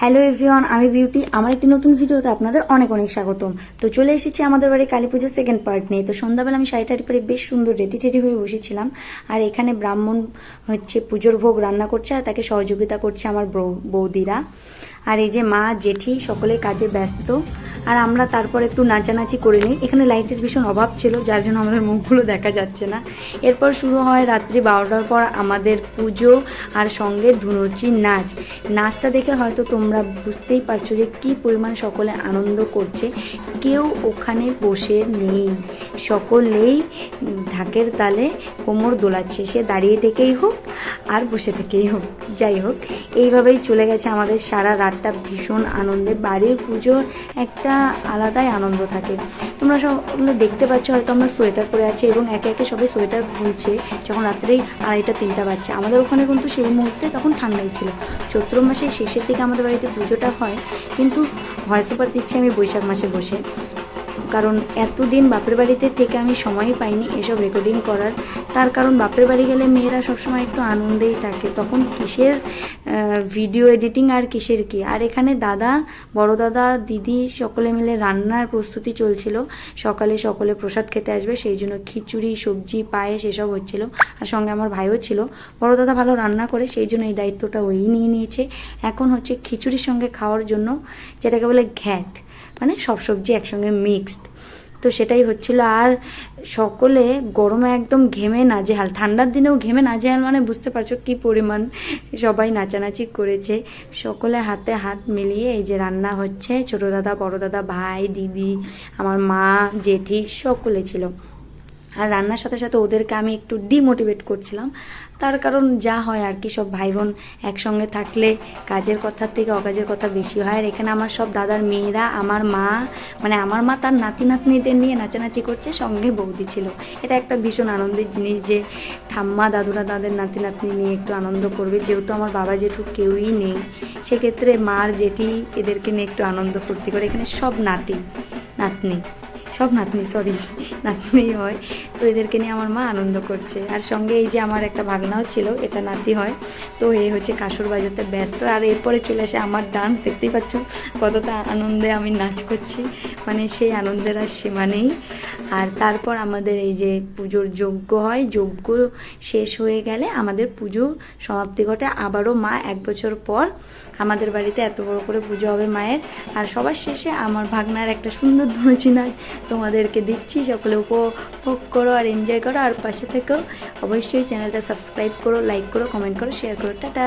Hello everyone আমি beauty. আমার একটি নতুন ভিডিওতে আপনাদের অনেক অনেক স্বাগতম। তো চলে এসেছি আমাদের বাড়ি কালী পুজোর সেকেন্ড পার্ট নিয়ে। তো সন্ধ্যাবেলা আমি শাড়ি টাড়ি পরে বেশ সুন্দর রেডি টেডি হয়ে বসেছিলাম। আর এখানে ব্রাহ্মণ হচ্ছে পুজোর ভোগ রান্না করছে আর তাকে সহযোগিতা করছে আমার বৌদিরা। আর এই যে মা, জেঠি সকলে কাজে ব্যস্ত। আর আমরা তারপর একটু নাচানাচি করে নিই। এখানে লাইটের ভীষণ অভাব ছিল, যার জন্য আমাদের মুখগুলো দেখা যাচ্ছে না। এরপর শুরু হয় রাত্রি বারোটার পর আমাদের পুজো আর সঙ্গে ধুনুচির নাচ। নাচটা দেখে হয়তো তোমরা বুঝতেই পারছ যে কি পরিমাণ সকলে আনন্দ করছে। কেউ ওখানে বসে নেই। সকলেই ঢাকের তালে কোমর দোলাচ্ছে। সে দাঁড়িয়ে থেকেই হোক আর বসে থেকেই হোক। যাই হোক, এইভাবেই চলে গেছে আমাদের সারা রাতটা ভীষণ আনন্দে। বাড়ির পুজোর একটা আলাদাই আনন্দ থাকে। তোমরা সব দেখতে পাচ্ছ, হয়তো আমরা সোয়েটার পরে আছি এবং একে একে সবাই সোয়েটার খুলছে যখন রাত্রেই আড়াইটা, তিনটা বাজছে। আমাদের ওখানে কিন্তু সেই মুহূর্তে তখন ঠান্ডাই ছিল। চৈত্র মাসের শেষের দিকে আমাদের বাড়িতে পুজোটা হয়, কিন্তু ভয়েস ওভার দিচ্ছি আমি বৈশাখ মাসে বসে। কারণ এতদিন বাপের বাড়িতে থেকে আমি সময়ই পাইনি এসব রেকর্ডিং করার। তার কারণ বাপের বাড়ি গেলে মেয়েরা সবসময় একটু আনন্দেই থাকে। তখন কিসের ভিডিও এডিটিং আর কিসের কি? আর এখানে দাদা, বড় দাদা, দিদি সকলে মিলে রান্নার প্রস্তুতি চলছিল। সকালে সকলে প্রসাদ খেতে আসবে, সেই জন্য খিচুড়ি, সবজি, পায়েস এসব হচ্ছিল। আর সঙ্গে আমার ভাইও ছিল। বড় দাদা ভালো রান্না করে, সেই জন্য এই দায়িত্বটা ওই নিয়ে নিয়েছে। এখন হচ্ছে খিচুড়ির সঙ্গে খাওয়ার জন্য যেটাকে বলে ঘ্যাট। মানে সব সবজি একসঙ্গে মিক্সড তো সেটাই হচ্ছিল। আর সকলে গরমে একদম ঘেমে নাজেহাল। ঠান্ডার দিনেও ঘেমে নাজেহাল মানে বুঝতে পারছ কি পরিমাণ সবাই নাচানাচি করেছে। সকলে হাতে হাত মিলিয়ে এই যে রান্না হচ্ছে। ছোটো দাদা, বড় দাদা, ভাই, দিদি, আমার মা, জেঠি সকলে ছিল। আর রান্নার সাথে সাথে ওদেরকে আমি একটু ডিমোটিভেট করছিলাম। তার কারণ যা হয় আর কি, সব ভাই বোন একসঙ্গে থাকলে কাজের কথার থেকে অকাজের কথা বেশি হয়। আর এখানে আমার সব দাদার মেয়েরা, আমার মা মানে আমার মা তার নাতি নাতনিদের নিয়ে নাচানাচি করছে, সঙ্গে বৌদি ছিল। এটা একটা ভীষণ আনন্দের জিনিস যে ঠাম্মা দাদুরা তাদের নাতি নাতনি নিয়ে একটু আনন্দ করবে। যেহেতু আমার বাবা জেঠু কেউই নেই, সেক্ষেত্রে মার জেঠি এদেরকে নিয়ে একটু আনন্দ ফুর্তি করে। এখানে সব নাতি, নাতনি। সব নাতনি সরি নাতনি হয়। তো এদেরকে নিয়ে আমার মা আনন্দ করছে। আর সঙ্গে এই যে আমার একটা ভাগনাও ছিল, এটা নাতি হয়। তো এই হচ্ছে কাসুর বাজাতে ব্যস্ত। আর এরপরে চলে আসে আমার ডান্স দেখতেই পাচ্ছ কতটা আনন্দে আমি নাচ করছি। মানে সেই আনন্দের আর সীমা নেই। আর তারপর আমাদের এই যে পুজোর যজ্ঞ হয়, যজ্ঞ শেষ হয়ে গেলে আমাদের পুজো সমাপ্তি ঘটে। আবারও মা এক বছর পর আমাদের বাড়িতে এত বড় করে পুজো হবে মায়ের। আর সবার শেষে আমার ভাগনার একটা সুন্দর ধুঁচি নাচ তোমাদেরকে দিচ্ছি। সকলে উপভোগ করো আর এনজয় করো। আর পাশে থেকেও অবশ্যই চ্যানেলটা সাবস্ক্রাইব করো লাইক করো কমেন্ট করো শেয়ার করো। টাটা!